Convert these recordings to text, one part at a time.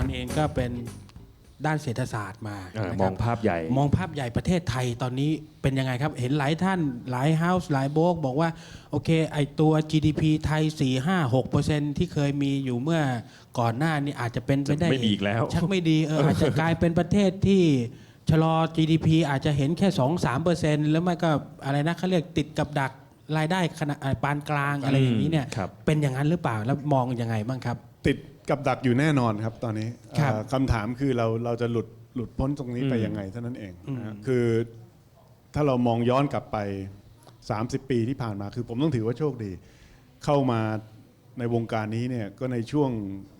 รเองก็เป็นด้านเศรษฐศาสตร์มาเออนะมคอรับงภาพใหญ่ มองภาพใหญ่ประเทศไทยตอนนี้เป็นยังไงครับ เห็นหลายท่านหลายเฮาส์หลายโบรกบอกว่า โอเค ไอตัว GDP ไทย 4 5 6เปอร์เซ็นที่เคยมีอยู่เมื่อก่อนหน้านี้อาจจะเป็นไปได้จะไม่ดีอีกแล้ว ชักไม่ดีเอออาจจะกลายเป็นประเทศที่ชะลอ GDP อาจจะเห็นแค่ 2 3เปอร์เซ็นแล้วไม่ก็อะไรนะเขาเรียกติดกับดักรายได้ขนาดปานกลางอะไรอย่างนี้เนี่ยครับ เป็นอย่างนั้นหรือเปล่าแล้วมองยังไงบ้างครับ ติดกับดักอยู่แน่นอนครับตอนนี้ครับเอ่อคำถามคือเราเราจะหลุดหลุดพ้นตรงนี้ไปอืมยังไงเท่านั้นเองอืมนะฮะคือถ้าเรามองย้อนกลับไป 30 ปีที่ผ่านมา คือผมต้องถือว่าโชคดี เข้ามาในวงการนี้เนี่ยก็ในช่วง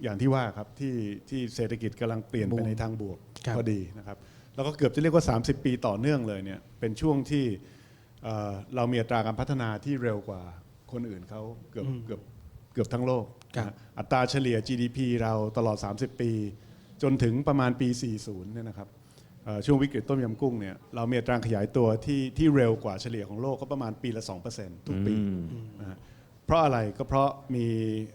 อย่างที่ว่าครับที่ที่เศรษฐกิจกำลังเปลี่ยนไปในทางบวกครับ พอดีนะครับแล้วก็เกือบจะเรียกว่า 30 ปีต่อเนื่องเลยเนี่ยเป็นช่วงที่เอ่อเรามีอัตราการพัฒนาที่เร็วกว่าคนอื่นเขาเกือบเกือบเกือบทั้งโลกครับนะฮะอัตราเฉลี่ย GDP เราตลอด 30 ปี จนถึงประมาณปี 40 เนี่ยนะครับเอ่อช่วงวิกฤตต้มยำกุ้งเนี่ยเรามีอัตราขยายตัวที่ที่เร็วกว่าเฉลี่ยของโลกก็ประมาณปีละ 2%ทุกปีอืมนะฮะเพราะอะไรก็เพราะมี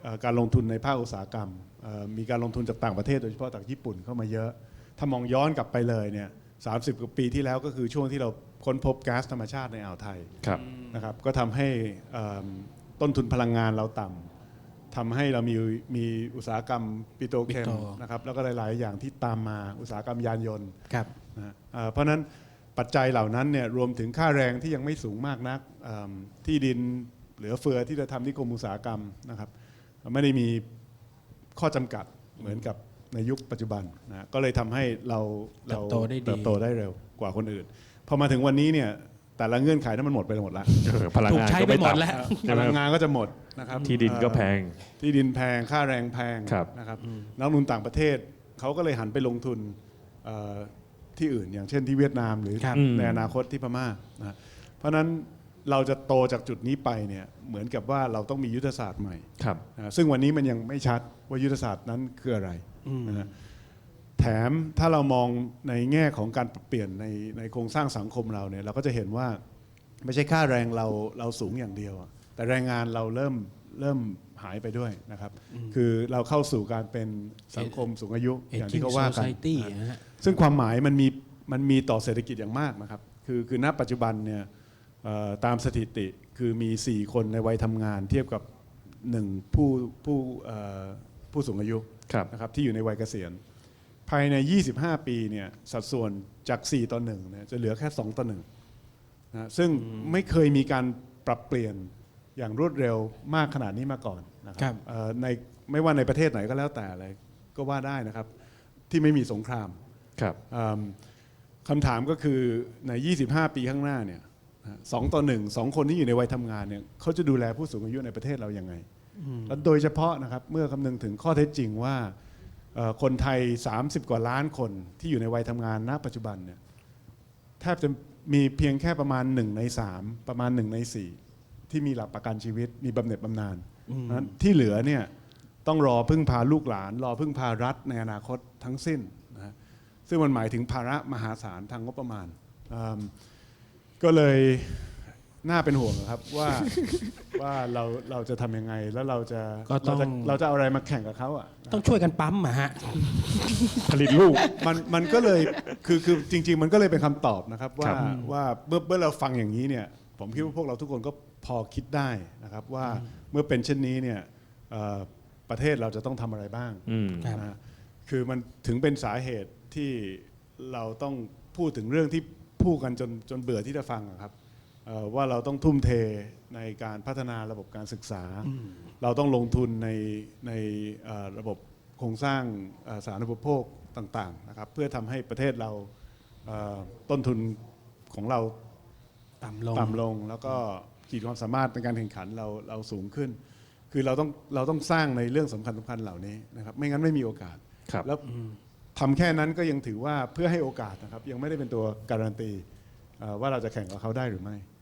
เอ่อการลงทุนในภาคอุตสาหกรรมเอ่อมีการลงทุนจากต่างประเทศโดยเฉพาะจากญี่ปุ่นเข้ามาเยอะ ถ้ามองย้อนกลับไปเลยเนี่ย30กว่าปีที่แล้วก็คือช่วงที่เราค้นพบก๊าซธรรมชาติในอ่าวไทยครับนะครับก็ทำให้เอิ่มต้นทุนพลังงานเราต่ำ ทำให้เรามีมีอุตสาหกรรมปิโตรเคมปิโตร นะครับแล้วก็หลาย ๆ อย่างที่ตามมาอุตสาหกรรมยานยนต์ครับ นะฮะเอ่อเพราะฉะนั้นปัจจัยเหล่านั้นเนี่ยรวมถึงค่าแรงที่ยังไม่สูงมากนักเอิ่มที่ดินเหลือเฟือที่จะทำนิคมอุตสาหกรรมนะครับไม่ได้มีข้อจำกัดเหมือนกับในยุคปัจจุบันนะฮะก็เลยทำให้เราเราเติบโตได้ดี เติบโตได้เร็วกว่าคนอื่นพอมาถึงวันนี้เนี่ย แต่ละเงื่อนไขนั้นมันหมดไปหมดแล้วเออพลังถูกงานใช้ก็ไปไม่หมดต่ำ แล้ว ใช่พไหมลัคงรับงานก็จะหมดนะครับที่ดินก็แพงเอ่อที่ดินแพงค่าแรงแพงครับ นะครับนักลงทุนต่างประเทศเขาก็เลยหันไปลงทุนเอ่อที่อื่นอย่างเช่นที่เวียดนามหรือครับ ในอนาคตที่พม่านะฮะเพราะฉะนั้นเราจะโตจากจุดนี้ไปเนี่ยเหมือนกับว่าเราต้องมียุทธศาสตร์ใหม่ ครับ นะซึ่งวันนี้มันยังไม่ชัดว่ายุทธศาสตร์นั้นคืออะไรนะฮะ แถมถ้าเรามองในแง่ของการปรับเปลี่ยนในในโครงสร้างสังคมเราเนี่ยเราก็จะเห็นว่าไม่ใช่ค่าแรงเราเราสูงอย่างเดียวอะแต่แรงงานเราเริ่มเริ่มหายไปด้วยนะครับ คือเราเข้าสู่การเป็นสังคมสูงอายุ อย่างที่ Aging เขาว่ากัน Society นะนะฮะซึ่งความหมายมันมีมันมีต่อเศรษฐกิจอย่างมากนะครับ คือคือณปัจจุบันเนี่ยเอ่อตามสถิติคือมี 4 คนในวัยทำงาน เทียบกับ 1 ผู้ผู้เอ่อผู้สูงอายุครับนะครับที่อยู่ในวัยเกษียณ ภายใน 25 ปีเนี่ยสัดส่วนจาก 4 ต่อ1เนี่ยจะเหลือแค่ 2 ต่อ1นะซึ่งไม่เคยมีการปรับเปลี่ยนอย่างรวดเร็วมากขนาดนี้มาก่อนนะคครัรับบ เอ่อในไม่ว่าในประเทศไหนก็แล้วแต่อะไรก็ว่าได้นะครับ ที่ไม่มีสงคราม ครับ อืมคำถามก็คือใน 25 ปีข้างหน้าเนี่ยนะสองต่อหนึ่งสองคนที่อยู่ในวัยทำงานเนี่ยเขาจะดูแลผู้สูงอายุในประเทศเรายังไง และโดยเฉพาะนะครับเมื่อคำนึงถึงข้อเท็จจริงว่าเอ่อ คนไทย 30 กว่าล้านคนที่อยู่ในวัยทำงานณปัจจุบันเนี่ยแทบจะมีเพียงแค่ประมาณ 1 ใน 3 ประมาณ 1 ใน 4 ที่มีหลักประกันชีวิตมีบำเหน็จบำนาญนั้นที่เหลือเนี่ยต้องรอพึ่งพาลูกหลาน รอพึ่งพารัฐในอนาคตทั้งสิ้นนะฮะซึ่งมันหมายถึงภาระมหาศาลทางงบประมาณอืมก็เลย น่าเป็นห่วงนะครับว่าว่าเราเราจะทำยังไงแล้วเราจะก็ต้องเราจะเราจะเอาอะไรมาแข่งกับเขาอะ ต้องช่วยกันปั๊มอะฮะ ผลิตลูก มันมันก็เลยคือคือจริง ๆ มันก็เลยเป็นคำตอบนะครับครัว่าบ ว่าเมื่อเมื่อเราฟังอย่างนี้เนี่ยผมคิดว่าพวกเราทุกคนก็พอคิดได้นะครับว่าเมื่อเป็นเช่นนี้เนี่ยเอ่อประเทศเราจะต้องทำอะไรบ้างอืม ครับ นะฮะคือมันถึงเป็นสาเหตุที่เราต้องพูดถึงเรื่องที่พูดกันจนจนเบื่อที่จะฟังอะครับเอ่อ ว่าเราต้องทุ่มเทในการพัฒนาระบบการศึกษา เราต้องลงทุนในในเอ่อระบบโครงสร้างเอ่อสาธารณูปโภคต่างๆนะครับเพื่อทำให้ประเทศเราเอ่อต้นทุนของเราต่ำลงต่ำลง แล้วก็ขีดความสามารถในการแข่งขันเราเราสูงขึ้น คือเราต้องเราต้องสร้างในเรื่องสำคัญสำคัญเหล่านี้นะครับไม่งั้นไม่มีโอกาสครับแล้วทำแค่นั้นก็ยังถือว่าเพื่อให้โอกาสนะครับยังไม่ได้เป็นตัวการันตีเอ่อว่าเราจะแข่งกับเขาได้หรือไม่ครับอืม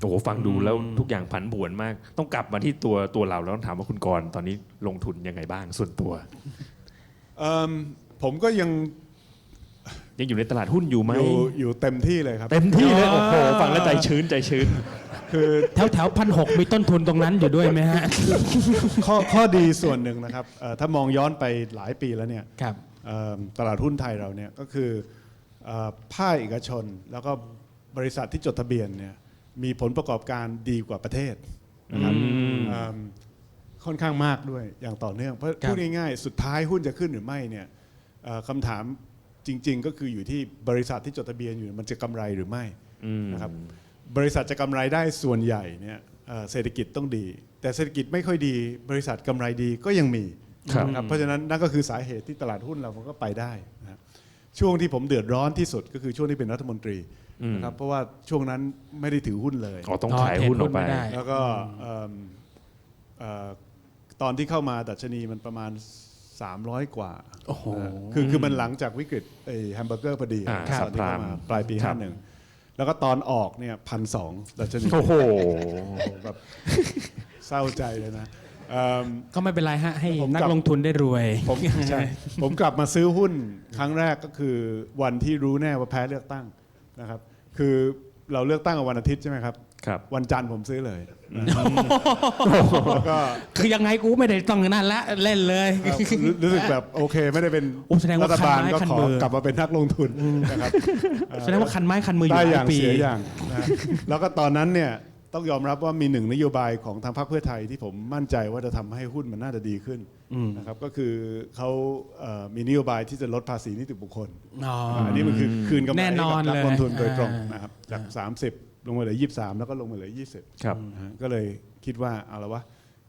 โอ้โหฟังดูแล้วทุกอย่างผันผวนมาก ต้องกลับมาที่ตัวตัวเราแล้วต้องถามว่าคุณกรณ์ตอนนี้ลงทุนยังไงบ้างส่วนตัวเอิ่มผมก็ยังยังอยู่ในตลาดหุ้นอยู่ไหมอยู่อยู่เต็มที่เลยครับ เต็มที่เลยโอ้โหฟังแล้วใจชื้นใจชื้น คือแถวแถวพันหกมีต้นทุนตรงนั้นอยู่ด้วยไหมฮะ ข้อข้อดีส่วนหนึ่งนะครับเอ่อถ้ามองย้อนไปหลายปีแล้วเนี่ยครับ เอ่อตลาดหุ้นไทยเราเนี่ยก็คือเอ่อภาคเอกชน แล้วก็บริษัทที่จดทะเบียนเนี่ย มีผลประกอบการดีกว่าประเทศนะครับเอิ่มค่อนข้างมากด้วยอย่างต่อเนื่อง เพราะครับพูดง่ายๆสุดท้ายหุ้นจะขึ้นหรือไม่เนี่ยเอ่อคำถามจริง ๆ ก็คืออยู่ที่บริษัทที่จดทะเบียนอยู่มันจะกำไรหรือไม่อืมนะครับบริษัทจะกำไรได้ส่วนใหญ่เนี่ยเอ่อเศรษฐกิจต้องดี แต่เศรษฐกิจไม่ค่อยดี บริษัทกำไรดีก็ยังมีครับ นะครับเพราะฉะนั้นนั่นก็คือสาเหตุที่ตลาดหุ้นเรามันก็ไปได้นะครับ ช่วงที่ผมเดือดร้อนที่สุดก็คือช่วงที่เป็นรัฐมนตรี นะครับเพราะว่าช่วงนั้นไม่ได้ถือหุ้นเลย อ๋อต้องขายหุ้นออกไป เทรดหุ้นไม่ได้ แล้วก็เอิ่มเอ่อตอนที่เข้ามาดัชนีมันประมาณ 300 กว่าโอ้โห นะคือคือมันหลังจากวิกฤตไอ้แฮมเบอร์เกอร์พอดีอ่าตอนที่เข้ามาครับปลายปี ครับ 51 แล้วก็ตอนออกเนี่ยพันสองดัชนีโอ้โห แบบเศร้าใจเลยนะเอิ่ม ก็ไม่เป็นไรฮะ ให้ผมนักกลับลงทุนได้รวย ผมใช่ผมกลับมาซื้อหุ้นครั้งแรกก็คือวันที่รู้แน่ว่าแพ้เลือกตั้งนะครับ คือเราเลือกตั้งกันวันอาทิตย์ใช่ไหมครับ ครับ วันจันทร์ผมซื้อเลย แล้วก็คือยังไงกูไม่ได้ต้องนั่นละเล่นเลย ครับรู้รู้สึกแบบโอเคไม่ได้เป็นโอ้แสดงว่ารัฐบาลคันไม้ก็คันขอมือ กลับมาเป็นนักลงทุนนะครับเอ่อแสดงว่าคันไม้คันมืออยู่ได้หอลาย่ายงปี เสียอย่างนะแล้วก็ตอนนั้นเนี่ย ต้องยอมรับว่ามีหนึ่งนโยบายของทางพรรคเพื่อไทยที่ผมมั่นใจว่าจะทำให้หุ้นมันน่าจะดีขึ้นนะครับก็คือเขาเอ่อมีนโยบายที่จะลดภาษีนิติบุคคลอ๋ออันนี้มันคือคืนกำไรแน่ให้นกัอบนนักเลยลงทุนโดยตรงอ่านนะครับจาก 30 ลงมาเหลือ 23 แล้วก็ลงมาเหลือ 20ครับนะฮะก็เลยคิดว่าเอาละวะ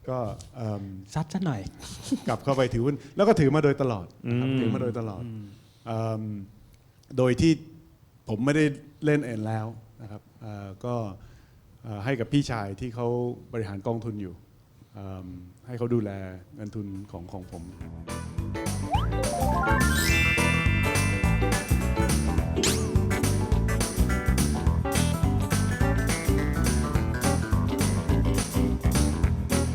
ก็เอิ่มซัดซะหน่อย กลับเข้าไปถือหุ้นแล้วก็ถือมาโดยตลอดนะครับถือมาโดยตลอดเอิ่มโดยที่ผมไม่ได้เล่นเองแล้วนะครับเอ่อก็เอ่อ ให้กับพี่ชายที่เขาบริหารกองทุนอยู่ ให้เขาดูแลเงินทุนของของผม